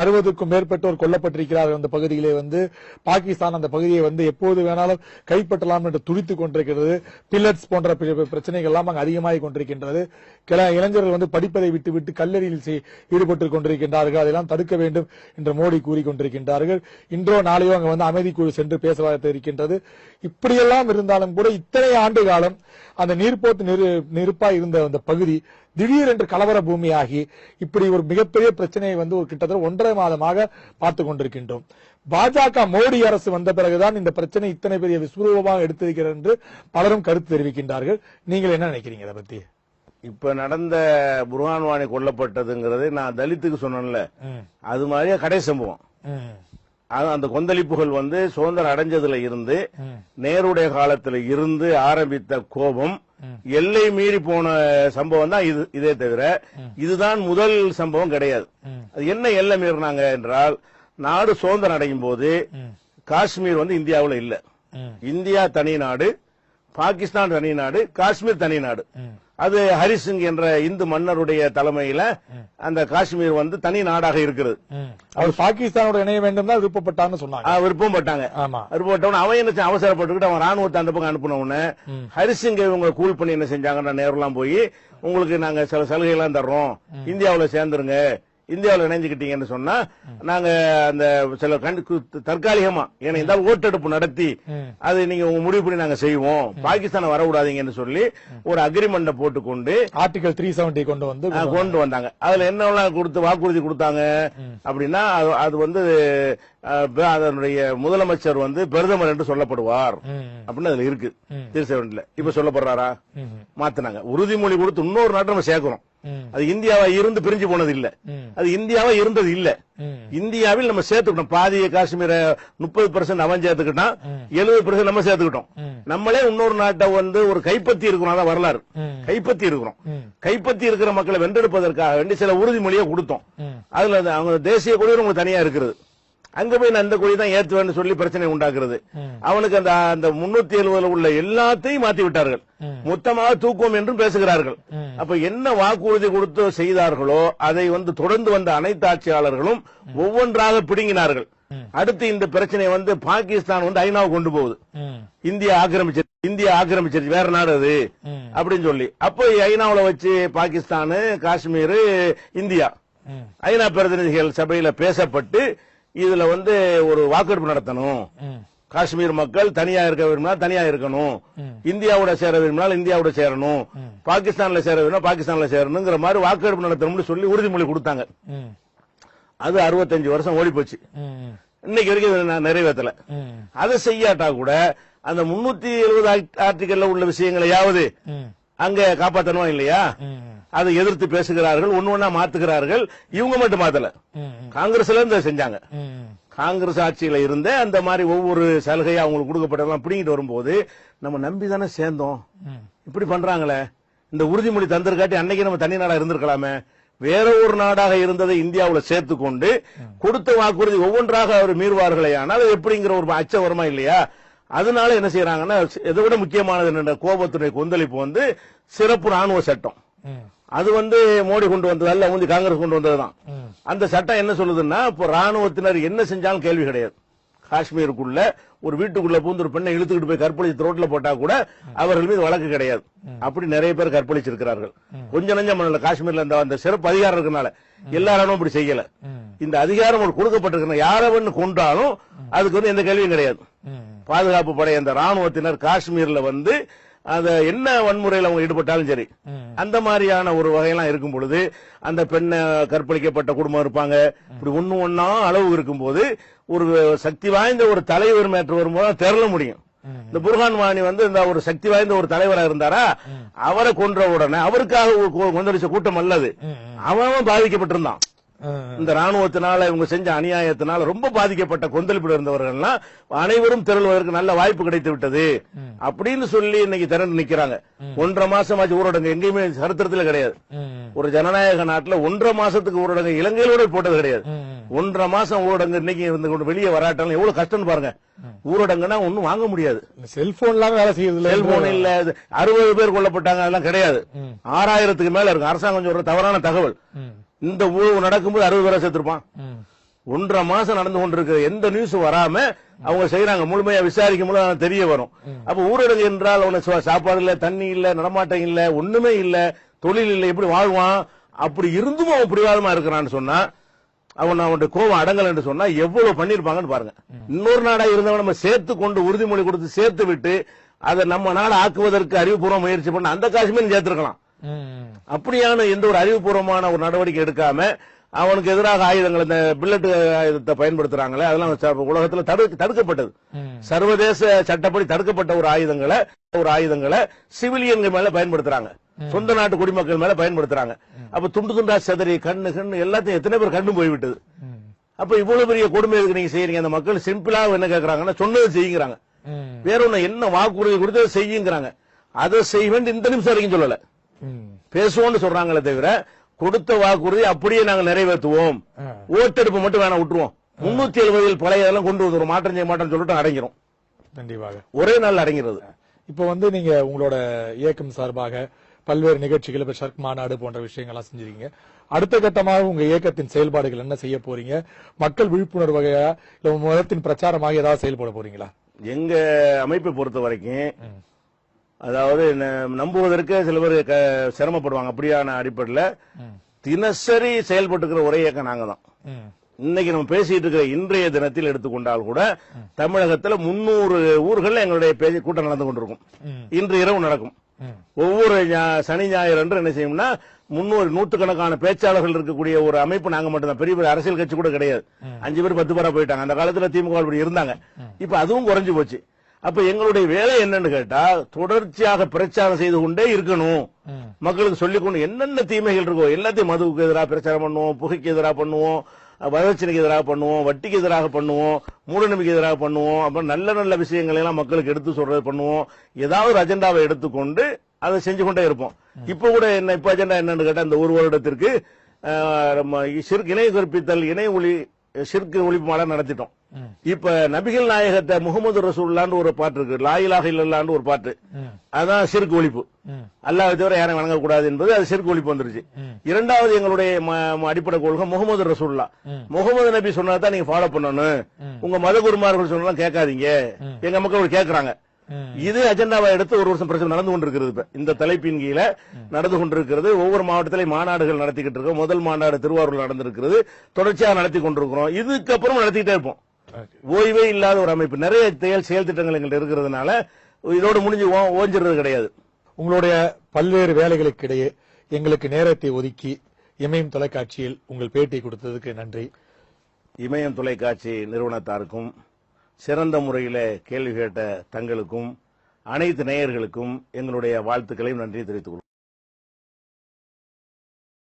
அறுபதுக்கும் மேற்பட்டோர் கொல்லப்பட்டிருக்கிறார்கள். அந்த பகுதியிலே வந்து பாகிஸ்தான் அந்த பகுதியை வந்து எப்போது வேணாலும் கைப்பற்றலாம் என்று துடித்துக் கொண்டிருக்கிறது. பில்லட்ஸ் போன்ற பிரச்சனைகள் எல்லாம் அங்கு அதிகமாகிக் கொண்டிருக்கின்றது. இளைஞர்கள் வந்து படிப்பதை விட்டு விட்டு கல்லறியில் செய்- ஈடுபட்டுக் கொண்டிருக்கின்றார்கள். அதெல்லாம் தடுக்க வேண்டும் என்று மோடி கூறிக்கொண்டிருக்கின்றார்கள் இன்றோ நாளையோ அங்கு வந்து அமைதி குழு சென்று பேசுவதாக இருக்கின்றது. இப்படியெல்லாம் இருந்தாலும் கூட இத்தனை ஆண்டு காலம் அந்த நீர்போத்து நெரு- நெருப்பாய் இருந்த அந்த பகுதி திடீரென்று கலவர பூமியாகி இப்படி ஒரு மிகப்பெரிய பிரச்சனையை வந்து ஒரு கிட்டத்தட்ட ஒன்றரை மாதமாக பார்த்து கொண்டிருக்கின்றோம். பாஜக மோடி அரசு வந்த பிறகுதான் இந்த பிரச்சனை இத்தனை பெரிய விஸ்வரூபமாக எடுத்திருக்கிறது என்று பலரும் கருத்து தெரிவிக்கின்றார்கள். நீங்கள் என்ன நினைக்கிறீங்க இதை பத்தி? இப்ப நடந்த புர்ஹான்வானி கொல்லப்பட்டதுங்கிறது நான் தலித்துக்கு சொன்னேன்ல. அது மாதிரியே கடை சம்பவம். அது அந்த கொந்தளிப்புகள் வந்து சுதந்திரம் அடைஞ்சதுல இருந்து நேருடைய காலத்துல இருந்து ஆரம்பித்த கோபம் எல்லை மீறி போன சம்பவம் தான் இது இதே தவிர இதுதான் முதல் சம்பவம் கிடையாது. அது என்ன எல்லை மீறினாங்க என்றால் நாடு சுதந்திரம் அடையும் போது. காஷ்மீர் வந்து இந்தியாவுல இல்ல. இந்தியா தனி நாடு பாகிஸ்தான் தனி நாடு காஷ்மீர் தனி நாடு. அது ஹரிசிங் என்ற இந்து மன்னருடைய தலைமையில அந்த காஷ்மீர் வந்து தனி நாடாக இருக்கிறது. அவர் பாகிஸ்தானோட இணைய வேண்டும் தான் விருப்பப்பட்டான்னு சொன்னாங்க. ஆ, விருப்பம் பட்டாங்க. ஆமா. விருப்பப்பட்டவன அவன் என்ன? அவசரப்பட்டுக்கிட்டு அவன் ராணுவத்தை அந்த பக்கம் அனுப்பின உடனே ஹரிசிங்க இவங்க கூல் பண்ணி என்ன செஞ்சாங்கன்னா நேருலாம் போய் உங்களுக்கு நாங்க சில சலுகை எல்லாம் தர்றோம் இந்தியாவுல சேர்ந்துருங்க. இந்தியாவுல இணைஞ்சுக்கிட்டீங்கன்னு சொன்னா நாங்க அந்த சில தற்காலிகமா ஏன்னா இந்த ஓட்டெடுப்பு நடத்தி. அது நீங்க உங்க முடிவு பண்ணி நாங்க செய்வோம். பாகிஸ்தானை வரவிடாதீங்கன்னு சொல்லி ஒரு அக்ரிமெண்ட போட்டுக்கொண்டு ஆர்டிகல் த்ரீ செவன்டி கொண்டு வந்து கொண்டு வந்தாங்க. அதுல என்னெல்லாம் கொடுத்து வாக்குறுதி கொடுத்தாங்க அப்படின்னா அது- வந்து அதனுடைய முதலமைச்சர் வந்து பிரதமர் என்று சொல்லப்படுவார். அப்படின்னு அதுல இருக்கு. திருச்செவன்ல இப்ப சொல்லப்படுறாரா? மாத்தினாங்க. உறுதிமொழி கொடுத்து இன்னொரு நாட்டை நம்ம சேர்க்கிறோம். அது இந்தியாவா இருந்து பிரிஞ்சு போனது இல்ல. அது இந்தியாவா இருந்தது இல்ல. இந்தியாவில் நம்ம சேர்த்துக்கிட்டோம் பாதிய காஷ்மீரை முப்பது பெர்சென்ட் அவன் சேர்த்துக்கிட்டான் எழுபது பெர்சென்ட் நம்ம சேர்த்துக்கிட்டோம். நம்மளே இன்னொரு நாட்டை வந்து ஒரு கைப்பற்றி இருக்கிறோம் அதான் வரலாறு ம். கைப்பற்றி இருக்கிறோம் ம். கைப்பற்றி இருக்கிற மக்களை வென்றெடுப்பதற்காக வேண்டி சில உறுதிமொழியை கொடுத்தோம். அதுல அவங்க தேசிய கொடி உங்களுக்கு தனியா இருக்கிறது அங்க போய் நான் இந்த கொடி தான் ஏத்துவேன்னு சொல்லி பிரச்சனை உண்டாக்குறது. அவனுக்கு அந்த அந்த முன்னூத்தி எழுபதுல உள்ள எல்லாத்தையும் மாத்தி விட்டார்கள். மொத்தமாக தூக்குவோம் என்றும் பேசுகிறார்கள். அப்ப என்ன வாக்குறுதி கொடுத்து செய்தார்களோ அதை வந்து தொடர்ந்து வந்த அனைத்து ஆட்சியாளர்களும் ஒவ்வொன்றாக பிடுங்கினார்கள் அடுத்து இந்த பிரச்சனை வந்து பாகிஸ்தான் வந்து ஐநாவை கொண்டு போகுது. இந்தியா ஆக்கிரமிச்சு இந்தியா ஆக்கிரமிச்சிருச்சு வேற நாடு அது. அப்படின்னு சொல்லி அப்போ ஐநாவுல வச்சு பாகிஸ்தான் காஷ்மீர் இந்தியா. ஐநா பிரதிநிதிகள் சபையில பேசப்பட்டு இதுல வந்து ஒரு வாக்கெடுப்பு நடத்தணும். காஷ்மீர் மக்கள் தனியா இருக்க விரும்பினா தனியா இருக்கணும் இந்தியாவோட சேர விரும்பினால் இந்தியாவோட சேரணும் பாகிஸ்தான்ல சேர விரும்பினா பாகிஸ்தான்ல சேரணுங்கிற மாதிரி வாக்கெடுப்பு நடத்தணும்னு சொல்லி உறுதிமொழி கொடுத்தாங்க. அது அறுபத்தஞ்சு வருஷம் ஓடி போச்சு. இன்னைக்கு வரைக்கும் நிறைவேற்றல. அதை செய்யாட்டா கூட அந்த முன்னூத்தி எழுபது ஆர்டிகல்ல உள்ள விஷயங்களையாவது. அங்க காப்பாத்தணும் இல்லையா. அதை எதிர்த்து பேசுகிறார்கள் ஒன்னு ஒன்னா மாத்துகிறார்கள் இவங்க மட்டும் மாத்தல. காங்கிரஸ்ல இருந்து செஞ்சாங்க. காங்கிரஸ் ஆட்சியில இருந்த அந்த மாதிரி ஒவ்வொரு சலுகையா அவங்களுக்கு கொடுக்கப்பட்டதெல்லாம் பிடிங்கிட்டு வரும்போது நம்ம நம்பி தானே சேர்ந்தோம். இப்படி பண்றாங்களே இந்த உறுதிமொழி தந்திருக்காட்டி அன்னைக்கு நம்ம தனி நாடா இருந்திருக்கலாமே வேற ஒரு நாடாக இருந்ததை இந்தியாவுல சேர்த்து கொண்டு கொடுத்த வாக்குறுதி ஒவ்வொன்றாக அவர் மீறுவார்களே ஆனால் எப்படிங்கிற ஒரு அச்சம் வருமா இல்லையா அதனால என்ன செய்யறாங்கன்னா இதை விட முக்கியமானது என்ன கோபத்துடைய கொந்தளிப்பு வந்து சிறப்பு ராணுவ சட்டம். அது வந்து மோடி கொண்டு வந்தது அல்ல வந்து காங்கிரஸ் கொண்டு வந்ததுதான். அந்த சட்டம் என்ன சொல்லுதுன்னா இப்போ ராணுவத்தினர் என்ன செஞ்சாலும் கேள்வி கிடையாது. காஷ்மீருக்குள்ள ஒரு வீட்டுக்குள்ள பூந்து ஒரு பெண்ணை இழுத்துக்கிட்டு போய் கற்பழித்து ரோட்ல போட்டா கூட அவர்கள் மீது வழக்கு கிடையாது. அப்படி நிறைய பேர் கற்பழிச்சிருக்கிறார்கள். கொஞ்சம் நஞ்சம் பண்ணல காஷ்மீர்ல இந்த அந்த சிறப்பு அதிகாரம் இருக்கனால எல்லாரும் அப்படி செய்யல. இந்த அதிகாரம் ஒரு கொடுக்கப்பட்டிருக்கிற யாரவன்னு கொண்டாலும் அதுக்கு வந்து எந்த கேள்வியும் கிடையாது. பாதுகாப்பு படை அந்த ராணுவத்தினர் காஷ்மீர்ல வந்து அத என்ன வன்முறையில் அவங்க ஈடுபட்டாலும் சரி. அந்த மாதிரியான ஒரு வகையெல்லாம் இருக்கும் பொழுது அந்த பெண்ணை கற்பழிக்கப்பட்ட குடும்பம் இருப்பாங்க. இப்படி ஒண்ணு ஒண்ணா அளவு இருக்கும்போது ஒரு சக்தி வாய்ந்த ஒரு தலைவர் மேற்று வரும்போது தெரள முடியும். இந்த புர்ஹான் வாணி வந்து இந்த ஒரு சக்தி வாய்ந்த ஒரு தலைவரா இருந்தாரா அவரை கொன்ற உடனே அவருக்காக கொந்தளிச்ச கூட்டம் அல்லது அவன் பாதிக்கப்பட்டிருந்தான். இந்த ராணுவத்தினால இவங்க செஞ்ச அநியாயத்தினால ரொம்ப பாதிக்கப்பட்ட கொந்தளிப்பில் இருந்தவர்கள்லாம் அனைவரும் திரளுவதற்கு நல்ல வாய்ப்பு கிடைத்து விட்டது. அப்படின்னு சொல்லி இன்னைக்கு திரண்டு நிக்கிறாங்க. ஒன்றரை மாசமாச்சு ஊரடங்கு எங்கேயுமே சரித்திரத்துல கிடையாது. ம். ஒரு ஜனநாயக நாட்டுல ஒன்றரை மாசத்துக்கு ஊரடங்கு இலங்கையிலோட போட்டது கிடையாது. ஒன்றரை மாசம் ஊரடங்கு இன்னைக்கு இருந்து கொண்டு வெளியே வராட்டாலும் எவ்வளவு கஷ்டம்னு பாருங்க. ஊரடங்குனா ஒண்ணும் வாங்க முடியாது. செல்போன் எல்லாம் வேலை செய்யுது இல்ல செல்போன் இல்ல அறுபது பேர் கொல்லப்பட்டாங்க அதெல்லாம் கிடையாது. ஆறாயிரத்துக்கு மேல இருக்கு அரசாங்கம் சொல்ற தவறான தகவல். இந்த ஊழல் நடக்கும்போது அறுபது பேரை சேர்த்திருப்பான். ஒன்றரை மாசம் நடந்து கொண்டிருக்கிற எந்த நியூஸ் வராம அவங்க செய்யறாங்க முழுமையா விசாரிக்கும் போது தெரிய வரும். அப்ப ஊரடங்கு என்றால் அவனுக்கு சாப்பாடு இல்ல தண்ணி இல்ல நடமாட்டம் இல்ல ஒண்ணுமே இல்ல தொழில் இல்ல எப்படி வாழ்வான்? அப்படி இருந்தும் அவன் பிடிவாதமா இருக்கிறான்னு சொன்னா அவன் அவனுடைய கோவம் அடங்கல் என்று சொன்னா எவ்வளவு பண்ணிருப்பாங்கன்னு பாருங்க. இன்னொரு நாடா இருந்தவன் நம்ம சேர்த்து கொண்டு உறுதிமொழி கொடுத்து சேர்த்து விட்டு அதை நம்ம நாடு ஆக்குவதற்கு அறிவுபூர்வ முயற்சி பண்ண அந்த காசுமே சேர்த்திருக்கலாம். அப்படியான எந்த ஒரு அறிவுபூர்வமான ஒரு நடவடிக்கை எடுக்காம அவனுக்கு எதிராக ஆயுதங்கள் இந்த பில்லட் ஆயுதத்தை பயன்படுத்துறாங்களே அதெல்லாம் உலகத்துல தடு- தடுக்கப்பட்டது. சர்வதேச சட்டப்படி தடுக்கப்பட்ட ஒரு ஆயுதங்களை ஒரு ஆயுதங்களை சிவிலியன்கள் மேல பயன்படுத்துறாங்க. சொந்த நாட்டு குடிமக்கள் மேல பயன்படுத்துறாங்க. அப்ப துண்டு துண்டா செதறி கண்ணு கண்ணு எல்லாத்தையும் எத்தனை பேர் கண்ணு போய்விட்டது. அப்ப இவ்வளவு பெரிய கொடுமை எதுக்கு நீங்க செய்யறீங்க? அந்த மக்கள் சிம்பிளா என்ன கேக்குறாங்கன்னா சொன்னது செய்யுங்கிறாங்க. வேற ஒண்ணு என்ன வாக்குறுதி கொடுத்து அதை செய்யுங்கிறாங்க. அதை செய்வேன் இந்த நிமிஷம் வரைக்கும் சொல்லல. பேசுவோம்னு சொல்றாங்களே தவிர கொடுத்த வாக்குறுதி அப்படியே நாங்க நிறைவேற்றுவோம். ஓட்டெடுப்பு மட்டும் வேணா விட்டுருவோம். முன்னூத்தி எழுபதில் பழைய இதெல்லாம் கொண்டு வந்துரும் மாற்றம் செய்ய மாட்டோம்னு சொல்லிட்டு அடங்கிரும். கண்டிப்பாக. ஒரே நாள் அடங்கிறது. இப்போ வந்து நீங்க உங்களோட இயக்கம் சார்பாக பல்வேறு நிகழ்ச்சிகள் இப்ப ஷர்க் மாநாடு போன்ற விஷயங்கள்லாம் செஞ்சிருக்கீங்க. அடுத்த கட்டமாக உங்க இயக்கத்தின் செயல்பாடுகள் என்ன செய்ய போறீங்க? மக்கள் விழிப்புணர்வு வகையா இல்ல மதத்தின் பிரச்சாரமாக ஏதாவது செயல்பட போறீங்களா? எங்க அமைப்பை பொறுத்த வரைக்கும் அதாவது நம்புவதற்கு சில பேர் சிரமப்படுவாங்க. அப்படியான அடிப்படையில் தினசரி செயல்பட்டுக்கிற ஒரே இயக்கம் நாங்க தான். இன்னைக்கு நம்ம பேசிட்டு இருக்கிற இன்றைய தினத்தில் எடுத்துக்கொண்டால் கூட தமிழகத்துல முன்னூறு ஊர்கள்ல எங்களுடைய பேச்சு கூட்டம் நடந்து கொண்டிருக்கும். இன்று இரவு நடக்கும். ஒவ்வொரு சனி ஞாயிறு அன்று என்ன செய்யும்னா முன்னூறு நூற்றுக்கணக்கான பேச்சாளர்கள் இருக்கக்கூடிய ஒரு அமைப்பு நாங்க மட்டும்தான். பெரிய பெரிய அரசியல் கட்சி கூட கிடையாது. அஞ்சு பேர் பத்து பேரா போயிட்டாங்க. அந்த காலத்துல திமுக இருந்தாங்க. இப்ப அதுவும் குறைஞ்சு போச்சு. அப்ப எங்களுடைய வேலை என்னன்னு கேட்டா தொடர்ச்சியாக பிரச்சாரம் செய்து கொண்டே இருக்கணும். மக்களுக்கு சொல்லிக் கொண்டு என்னென்ன தீமைகள் இருக்கோ எல்லாத்தையும் மதுவுக்கு எதிராக பிரச்சாரம் பண்ணுவோம் புகைக்கு எதிராக பண்ணுவோம் வரதட்சணைக்கு எதிராக பண்ணுவோம் வட்டிக்கு எதிராக பண்ணுவோம் மூடநம்பிக்கை எதிராக பண்ணுவோம் அப்புறம் நல்ல நல்ல விஷயங்களை எல்லாம் மக்களுக்கு எடுத்து சொல்றது பண்ணுவோம் ஏதாவது ஒரு அஜெண்டாவை எடுத்துக்கொண்டு அதை செஞ்சு கொண்டே இருப்போம் இப்ப கூட என்ன இப்ப அஜெண்டா என்னன்னு கேட்டா இந்த ஒரு வருடத்திற்கு ஆஹ், நம்ம சிறுக்கு இணை கற்பித்தல் இணை ஒளி சிறுக்கு ஒழிப்பு மாடம் நடத்திட்டோம். இப்ப நபிகள் நாயகத்தை முகமது ரசூல்லான்னு ஒரு பாட்டு இருக்கு லாயிலாக இல்லல்லான்னு ஒரு பாட்டு. அதான் சிறுக்கு ஒழிப்பு. அல்லாஹ் தவிர யாரும் வணங்கக்கூடாது என்பது அது சிறுக்கு ஒழிப்பு வந்துருச்சு. இரண்டாவது எங்களுடைய அடிப்படை கொள்கை முகமது ரசூல்லா. முகமது நபி சொன்னதான் நீங்க ஃபாலோ பண்ணணும். உங்க மத குருமார்கள் சொன்னதான் கேட்காதீங்க. எங்க மக்கள் கேட்கறாங்க. இது அஜெண்டாவை எடுத்து ஒரு வருஷம் பிரச்சனை நடந்து கொண்டிருக்கிறது இப்ப இந்த தலைப்பின் கீழே நடந்து கொண்டிருக்கிறது ஒவ்வொரு மாவட்டத்திலையும் மாநாடுகள் நடத்திக்கிட்டு இருக்கோம் முதல் மாநாடு திருவாரூர் நடந்திருக்கிறது தொடர்ச்சியாக நடத்தி கொண்டிருக்கிறோம் இதுக்கப்புறம் நடத்திக்கிட்டே இருப்போம். ஓய்வே இல்லாத ஒரு அமைப்பு. நிறைய செயல் செயல் திட்டங்கள் எங்கள்ட்ட இருக்கிறதுனால இதோட முடிஞ்சு ஓ- ஓஞ்சிறது கிடையாது. உங்களுடைய பல்வேறு வேலைகளுக்கு இடையே எங்களுக்கு நேரத்தை ஒதுக்கி இமயம் தொலைக்காட்சியில் உங்கள் பேட்டி கொடுத்ததுக்கு நன்றி. இமயம் தொலைக்காட்சி நிறுவனத்தாருக்கும் சிறந்த முறையில கேள்வி கேட்ட தங்களுக்கும் அனைத்து நேயர்களுக்கும் எங்களுடைய வாழ்த்துக்களையும் நன்றி தெரிவித்துக்